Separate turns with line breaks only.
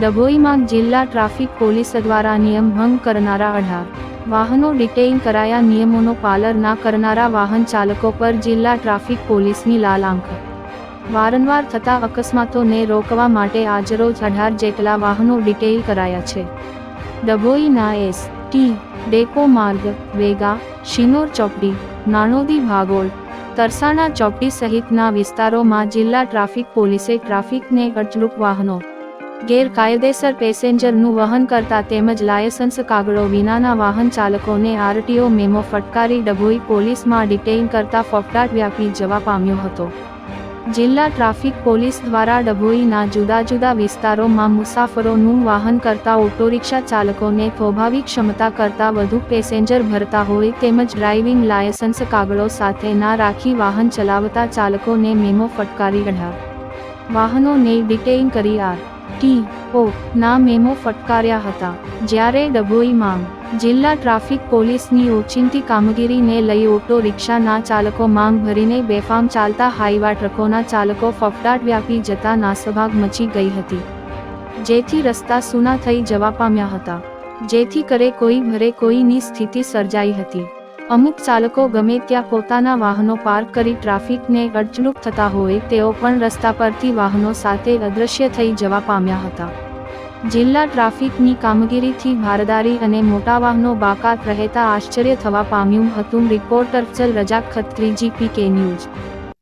ડભોઈમાં જિલ્લા traffic police દ્વારા નિયમ ભંગ કરનારા અઢાર. વાહનો ડિટેઇન કરાયા નિયમોનો પાલન ના કરનારા વાહન ચાલકો પર જિલ્લા ટ્રાફિક પોલીસની લાલ આંખ. વારંવાર થતા અકસ્માતોને રોકવા માટે આજરોજ અઢાર જેટલા વાહનો ડિટેઇલ કરાયા છે. ડભોઈના એસ. ટી. ડેપો માર્ગ, વેગા, શિનોર ચોપડી, નાણોદી ભાગોળ, તરસાણા ચોપડી સહિતના વિસ્તારોમાં જિલ્લા ટ્રાફિક પોલીસે ટ્રાફિકને અડચણૂક વાહનો ગેરકાયદેસર પેસેન્જરનું વહન કરતા તેમજ લાયસન્સ કાગળો વિનાના વાહન ચાલકોને આરટીઓ મેમો ફટકારી ડભોઈ પોલીસમાં ડિટેઇન કરતા ફફડાટ વ્યાપી જવા પામ્યો હતો. જિલ્લા ટ્રાફિક પોલીસ દ્વારા ડભોઈના જુદા જુદા વિસ્તારોમાં મુસાફરોનું વાહન કરતા ઓટો રિક્ષા ચાલકોને સ્વાભાવિક ક્ષમતા કરતા વધુ પેસેન્જર ભરતા હોય તેમજ ડ્રાઇવિંગ લાયસન્સ કાગળો સાથે ના રાખી વાહન ચલાવતા ચાલકોને મેમો ફટકારી અઢાર. વાહનોને ડિટેઇન કરી આર. ટી, ઓ, ના મેમો ફટકાર્યા હતા. જ્યારે ડભોઈ માંગ જિલ્લા ટ્રાફિક પોલીસની ઓચિંતી કામગીરીને લઈ ઓટો રિક્ષાના ચાલકો માંગ ભરીને બેફામ ચાલતા હાઈવા ટ્રકોના ચાલકો ફફડાટ વ્યાપી જતા નાસભાગ મચી ગઈ હતી. જેથી રસ્તા સૂના થઈ જવા પામ્યા હતા. જેથી કરે કોઈ ભરે કોઈની સ્થિતિ સર્જાઈ હતી. અમુક ચાલકો ગમે ત્યાં પોતાના વાહનો પાર્ક કરી ટ્રાફિકને અડચણૂક થતા હોય, તેઓ પણ રસ્તા પરથી વાહનો સાથે અદૃશ્ય થઈ જવા પામ્યા હતા. જિલ્લા ટ્રાફિકની કામગીરીથી ભારદારી અને મોટા વાહનો બાકાત રહેતા આશ્ચર્ય થવા પામ્યું હતું, રિપોર્ટર ચલ રજા ખત્રી જીપી કે ન્યૂઝ.